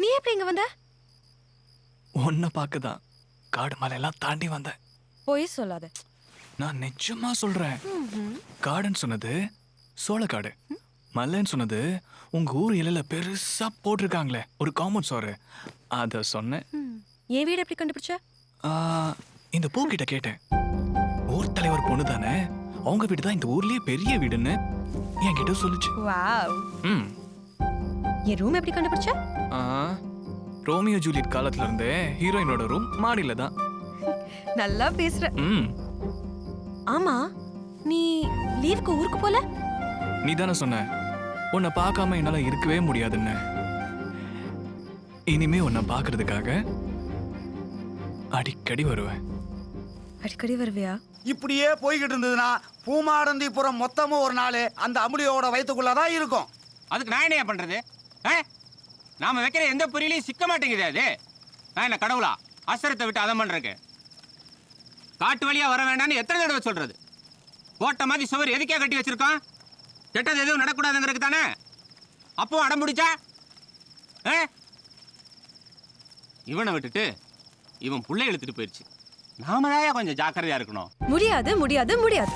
நீ எப்படி இங்க வந்த? உன்னை பார்க்க தான் காடு மலையெல்லாம் தாண்டி வந்தேன். போய் சொல்லாத. நான் நிஜமா சொல்றேன். காடுன்னு சொன்னது சோளக்காடு மலைன்னு சொன்னது உங்க ஊர் இலையில பெருசா போட்டிருக்காங்களே ஒரு காமன் சோறு. அத சொன்னேன். என் வீடு எப்படி கண்டுபிடிச்ச? ஆ, இந்த பூக்கிட்ட கேட்டேன். ஊர் தலைவர் பொண்ணு தானே? அவங்க வீடு தான் இந்த ஊர்லயே பெரிய வீடுன்னு என்கிட்ட சொல்லுச்சு. வாவ். ம். என் ரூம் எப்படி கண்டுபிடிச்ச? ஆ, ரோமியோ ஜூலியட் காலத்துல இருந்தே ஹீரோயினோட ரூம் மாடியில தான். நல்லா பேசுற. ம். ஆமா நீ லீவுக்கு ஊருக்கு போல? நீ தானே சொன்ன உன்னை பார்க்காம என்னால இருக்கவே முடியாதுன்னு. இனிமே உன்னை பார்க்கறதுக்காக அடிக்கடி வருவேன். அடிக்கடி வருவியா? இப்படியே போய்கிட்டு இருந்ததுன்னா பூமாடந்திபுரம் மொத்தமும் ஒரு நாள் அந்த அமுலியோட வயிற்றுக்குள்ள தான் இருக்கும். அதுக்கு நான் என்னையா பண்றது? நாம வைக்கிற எந்த பொரியலையும் சிக்க மாட்டேங்குது அது. என்ன கடவுளா அசரத்தை விட்டு அதம் பண்றதுக்கு. காட்டு வழியா வர வேண்டாம்னு எத்தனை தடவை சொல்றது? போட்ட மாதிரி சுவர் எதுக்கே கட்டி வச்சிருக்கோம்? கெட்டது எதுவும் நடக்கூடாதுங்கிறதுக்கு தானே? அப்போ அடம் பிடிச்சா? ஆ? இவனை விட்டுட்டு இவன் புள்ளை இழுத்துட்டு போயிடுச்சு நாமதாயா கொஞ்சம் ஜாக்கிரதையா இருக்கணும். முடியாது முடியாது முடியாது.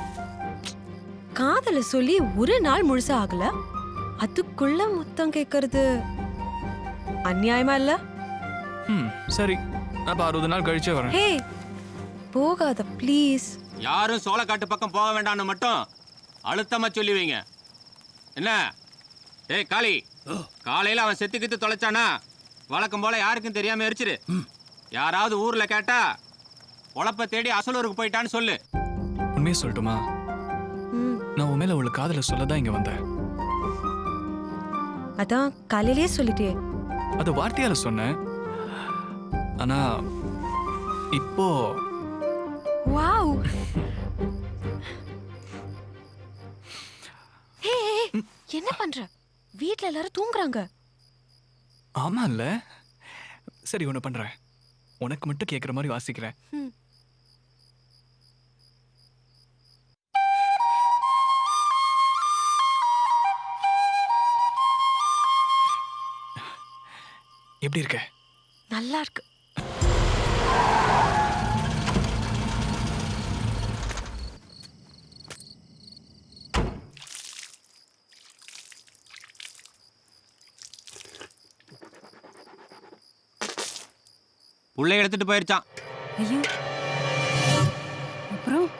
காதல சொல்லி ஒரு நாள் முழுசா ஆகல. அதுக்குள்ள முத்தம் கேக்குறது. அநியாயமா இல்ல? ம் சரி. அப்ப அறுபது நாள் கழிச்சே வரேன். ஹே போகாத ப்ளீஸ். யாரும் சோளக்காட்டு பக்கம் போக வேண்டாம்னு மட்டும் அழுத்தமா சொல்லி வைங்க என்ன? ஏய் காளி. காலையில அவன் செத்து கித்து தொலைச்சானா? வழக்கம் போல யாருக்கும் தெரியாம எரிச்சிரு. யாராவது ஊர்ல கேட்டா உழப்ப தேடி அசலூருக்கு போயிட்டான்னு சொல்லு. உண்மையை சொல்லட்டுமா? நான் உன் மேல உள்ள காதல சொல்ல தான் இங்க வந்தேன். அதான் காலையிலேயே சொல்லிட்டே. அது வார்த்தையால சொன்னேன் ஆனா இப்போ வாவ். ஹே என்ன பண்ற? வீட்ல எல்லாரும் தூங்குறாங்க. ஆமா இல்ல சரி ஒண்ணு பண்றேன். உனக்கு மட்டும் கேக்குற மாதிரி வாசிக்கிறேன். எப்படி இருக்க? நல்லா இருக்கு. புள்ளை எடுத்துட்டு போயிருச்சான். ஐயோ. அப்புறம்?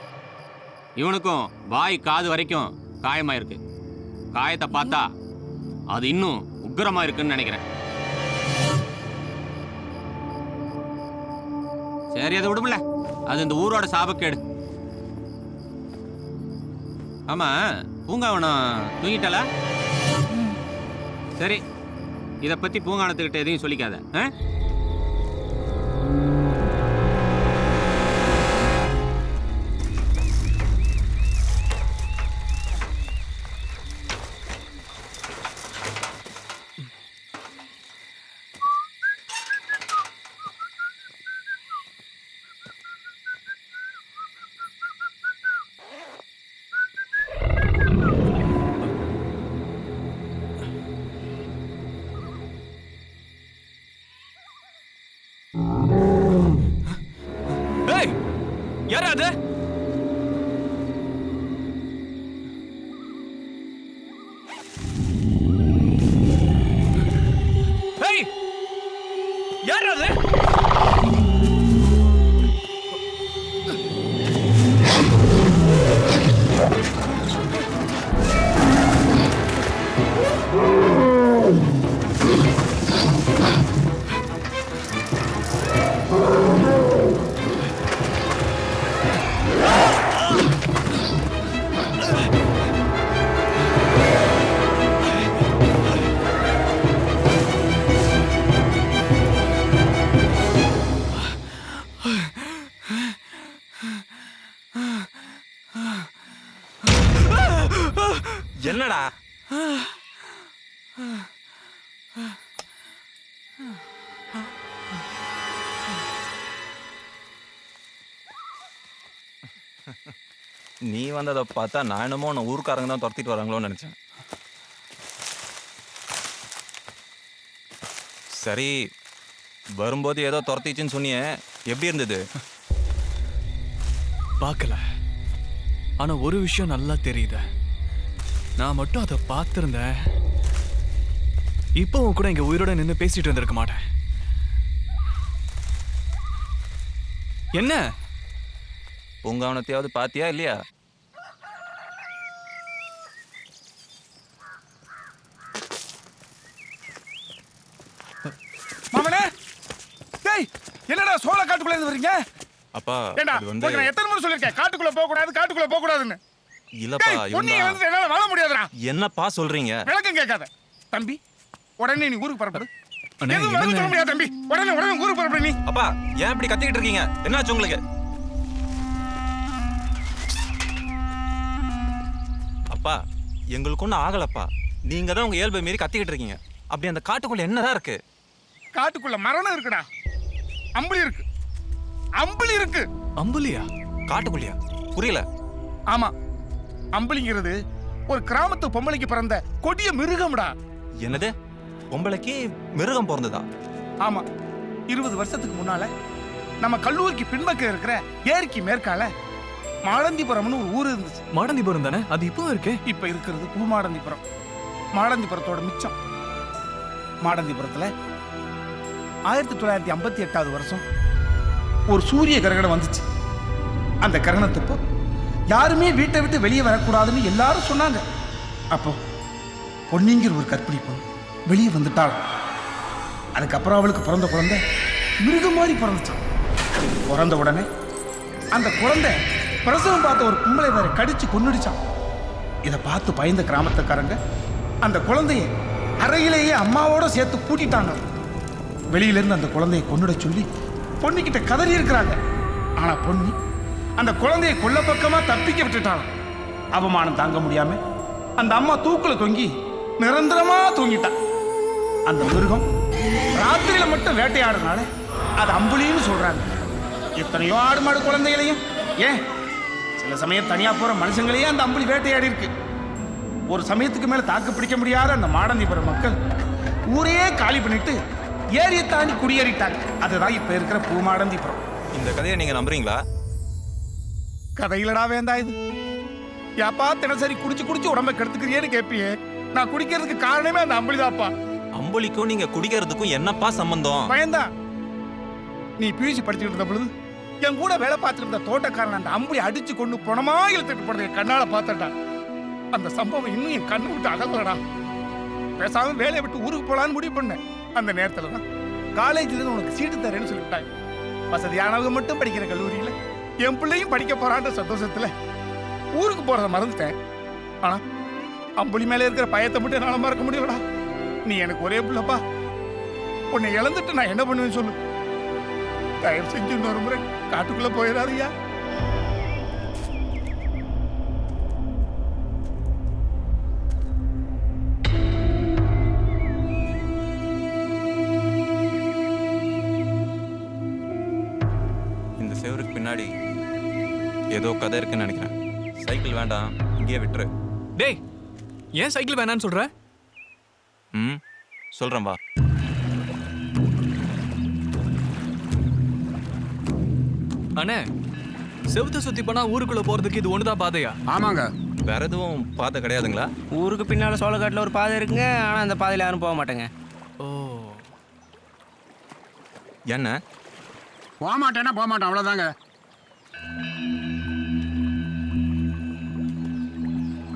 இவனுக்கும் வாய் காது வரைக்கும் காயமாயிருக்கு. காயத்தை பார்த்தா அது இன்னும் உக்கிரமா இருக்குன்னு நினைக்கிறேன். சரி அதை விடும்ல. அது இந்த ஊரோட சாபக்கேடு. ஆமா பூங்காவனம் தூங்கிட்டாளா? சரி இதை பத்தி பூங்காவனத்துக்கிட்ட எதையும் சொல்லிக்காத ஆ? என்னடா? நீ வந்ததை பார்த்தா நான் என்னமோ உன்னை ஊர்க்காரங்க தான் துரத்திட்டு வராங்களோன்னு நினைச்சேன். சரி வரும்போது ஏதோ துரத்திச்சுன்னு சொன்னியே எப்படி இருந்தது? பார்க்கல. ஆனா ஒரு விஷயம் நல்லா தெரியுது. நான் மட்டும் அதை பார்த்திருந்தேன். இப்போவும் கூட இங்க உயிரோட நின்று பேசிட்டு இருந்திருக்க மாட்டேன். என்ன? பூங்காவனத்தையாவது பாத்தியா இல்லையா? மாமனே! டேய் என்னடா சோள காட்டுக்குள்ள இருந்து வரீங்க அப்பா ஏண்டா அது வந்து உங்களுக்கு நான் எத்தனை முறை சொல்லிருக்கேன் காட்டுக்குள்ள போக கூடாது காட்டுக்குள்ள போக கூடாதுன்னு இல்லப்பா இவன் வந்து என்னால வாழ முடியாதுடா. என்னப்பா சொல்றீங்க? விளக்கம் கேட்காத. தம்பி உடனே நீ ஊருக்கு புறப்படு. அண்ணே, எதுவும் விளக்கம்? சொல்ல முடியாது தம்பி. உடனே உடனே ஊருக்கு புறப்படு நீ. அப்பா ஏன் இப்படி கத்திக்கிட்டு இருக்கீங்க? என்னாச்சு உங்களுக்கு? அப்பா எங்களுக்கு ஒன்றும் ஆகலப்பா. நீங்க தான் உங்க இயல்பை மீறி கத்திக்கிட்டு இருக்கீங்க. அப்படி அந்த காட்டுக்குள்ள என்னதான் இருக்கு? காட்டுக்குள்ள மரணம் இருக்குடா. அம்புலி இருக்கு. அம்புலி இருக்கு. அம்புலியா? காட்டுக்குள்ளயா? புரியல. ஆமா. அம்புலிங்கிறது ஒரு கிராமத்து பொம்பளைக்கு பிறந்த கொடிய மிருகம்டா. என்னது? பொம்பளைக்கு மிருகம் பிறந்ததா? ஆமா. இருபது வருஷத்துக்கு முன்னால நம்ம கல்லூரிக்கு பின்பக்கம் இருக்கிற ஏரிக்கு மேற்கால மாடந்திபுரம்னு ஒரு ஊர் இருந்துச்சு. மாடந்திபுரம் தானே? அது இப்போ இருக்கு. இப்ப இருக்கிறது பூமாடந்திபுரம் மாடந்திபுரத்தோட மிச்சம். மாடந்திபுரத்துல ஆயிரத்தி தொள்ளாயிரத்தி ஐம்பத்தி எட்டாவது வருஷம் ஒரு சூரிய கிரகணம் வந்துச்சு. அந்த கிரகணத்தப்போ யாருமே வீட்டை விட்டு வெளியே வரக்கூடாதுன்னு எல்லாரும் சொன்னாங்க. அப்போ பொன்னிங்கிற ஒரு கற்பிணி பொண்ணு வெளியே வந்துட்டாள். அதுக்கப்புறம் அவளுக்கு பிறந்த குழந்தை மிருகம் மாதிரி பிறந்துச்சான் பிறந்த உடனே அந்த குழந்தை பிரசவம் பார்த்த ஒரு கும்பலை வேற கடிச்சு கொன்னுடிச்சான் இதை பார்த்து பயந்த கிராமத்துக்காரங்க அந்த குழந்தைய அறையிலேயே அம்மாவோட சேர்த்து பூட்டிட்டாங்க. வெளியிலேருந்து அந்த குழந்தையை கொன்னுட சொல்லி பொண்ணுக்கிட்ட கதறி இருக்கிறாங்க. ஆனால் பொண்ணு அந்த குழந்தையை கொல்ல பக்கமா தப்பிக்க விட்டுட்டான். அவமானம் தாங்க முடியாம அந்த அம்மா தூக்குல தொங்கி நிரந்தரமா தூங்கிட்டான் அந்த மிருகம் ராத்திரியில மட்டும் வேட்டையாடுறதுனால அது அம்புலின்னு சொல்றாங்க. எத்தனையோ ஆடு மாடு குழந்தைகளையும் ஏன்? சில சமயம் தனியா போற மனுஷங்களையே அந்த அம்புலி வேட்டையாடி இருக்கு. ஒரு சமயத்துக்கு மேல தாக்கு பிடிக்க முடியாத அந்த மாடந்திபுரம் மக்கள் ஊரையே காலி பண்ணிட்டு ஏரியை தாண்டி குடியேறிட்டாங்க. அதுதான் இப்ப இருக்கிற பூமாடந்திபுரம் இந்த கதையை நீங்க நம்புறீங்களா? கதையிலடா வேந்தா இது. யாப்பா தினசரி குடிச்சு குடிச்சு உடம்ப கெடுத்துக்கிறியேன்னு கேப்பியே. நான் குடிக்கிறதுக்கு காரணமே அந்த அம்புலிதாப்பா. அம்புலிக்கும் நீங்க குடிக்கிறதுக்கும் என்னப்பா சம்பந்தம்? பயந்தான் நீ பியூசி படிச்சுட்டு இருந்த பொழுது என் கூட வேலை பார்த்துட்டு இருந்த தோட்டக்காரன் அந்த அம்புலி அடிச்சு கொண்டு பணமா இழுத்துட்டு போனதை கண்ணால பார்த்தடா அந்த சம்பவம் இன்னும் என் கண்ணு விட்டு அகலடா. பேசாம வேலையை விட்டு ஊருக்கு போலான்னு முடிவு பண்ணேன். அந்த நேரத்துல தான் காலேஜ்ல இருந்து உனக்கு சீட்டு தரேன்னு சொல்லிட்டாங்க வசதியானவங்க மட்டும் படிக்கிற கல்லூரியில என் பிள்ளையும் படிக்க போறான்ற சந்தோஷத்துல ஊருக்கு போறத மறந்துட்டேன். ஆனா அம்புலி மேல இருக்கிற பயத்தை மட்டும் என்னால மறக்க முடியலடா நீ எனக்கு ஒரே பிள்ளைப்பா. உன்னை இழந்துட்டு நான் என்ன பண்ணுவேன்னு சொல்லு. தயவு செஞ்சு இன்னொரு முறை காட்டுக்குள்ள போயிடாதயா செவருக்கு பின்னாடி ஏதோ கதை இருக்குன்னு நினைக்கிறேன். சைக்கிள் வேண்டாம் இங்கேயே விட்டுரு. டேய் ஏன் சைக்கிள் வேணான்னு சொல்ற? ம் சொல்றேன் வா. அண்ணே செவுத்த சுத்தி போனா ஊருக்குள்ள போறதுக்கு இது ஒண்ணுதான் பாதையா? ஆமாங்க. வேற எதுவும் பாதை கிடையாதுங்களா? ஊருக்கு பின்னால் சோளக்காட்டில் ஒரு பாதை இருக்குங்க ஆனால் அந்த பாதையில் யாரும் போக மாட்டேங்க. ஓ. என்ன? போக மாட்டேன்னா போக மாட்டேன் அவ்வளோதாங்க